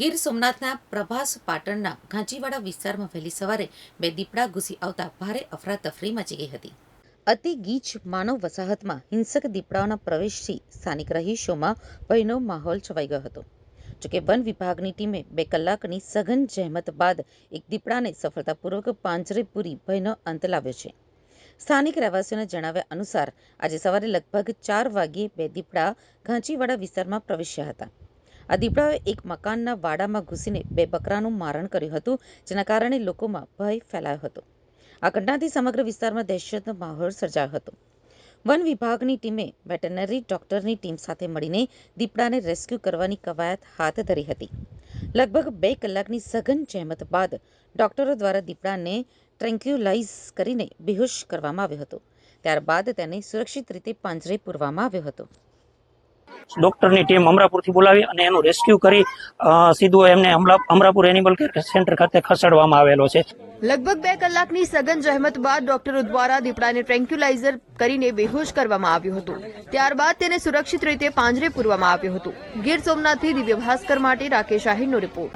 ગીર સોમનાથના પ્રભાસ પાટણના ઘાંચીવાડા વિસ્તારમાં વહેલી સવારે બે દીપડા ઘૂસી આવતા ભારે અફરાતફરી મચી ગઈ હતી. અતિ ગીચ માનવ વસાહતમાં હિંસક દીપડાઓના પ્રવેશથી સ્થાનિક રહીશોમાં ભયનો માહોલ છવાઈ ગયો હતો. જોકે વન વિભાગની ટીમે બે કલાકની સઘન જહેમત બાદ એક દીપડાને સફળતાપૂર્વક પાંજરે પૂરી ભયનો અંત લાવ્યો છે. સ્થાનિક રહેવાસીઓના જણાવ્યા અનુસાર, આજે સવારે લગભગ ચાર વાગ્યે બે દીપડા ઘાંચીવાડા વિસ્તારમાં પ્રવેશ્યા હતા. આ દીપડાઓએ એક મકાનના વાડામાં ઘૂસીને બે બકરાનું મારણ કર્યું હતું, જેના કારણે લોકોમાં ભય ફેલાયો હતો. આ ઘટનાથી સમગ્ર વિસ્તારમાં દહેશતનો માહોલ સર્જાયો હતો. વન વિભાગની ટીમે વેટરનરી ડોક્ટરની ટીમ સાથે મળીને દીપડાને રેસ્ક્યુ કરવાની કવાયત હાથ ધરી હતી. લગભગ બે કલાકની સઘન જહેમત બાદ ડોક્ટરો દ્વારા દીપડાને ટ્રેન્ક્યુલાઇઝ કરીને બેહોશ કરવામાં આવ્યો હતો. ત્યારબાદ તેને સુરક્ષિત રીતે પાંજરે પૂરવામાં આવ્યો હતો. ડોક્ટરની ટીમ અમરાપુરથી બોલાવી અને એનું રેસ્ક્યુ કરી સીધું એમને અમરાપુર એનિમલ કેર સેન્ટર ખાતે ખસેડવામાં આવેલો છે. લગભગ બે કલાકની સઘન જહેમત બાદ ડોક્ટરો દ્વારા દીપડાને ટ્રેન્ક્યુલાઇઝર કરીને બેહોશ કરવામાં આવ્યું હતું. ત્યારબાદ તેને સુરક્ષિત રીતે પાંજરે પૂરવામાં આવ્યું હતું. ગીર સોમનાથથી દિવ્ય ભાસ્કર માટે રાકેશ આહિરનો રિપોર્ટ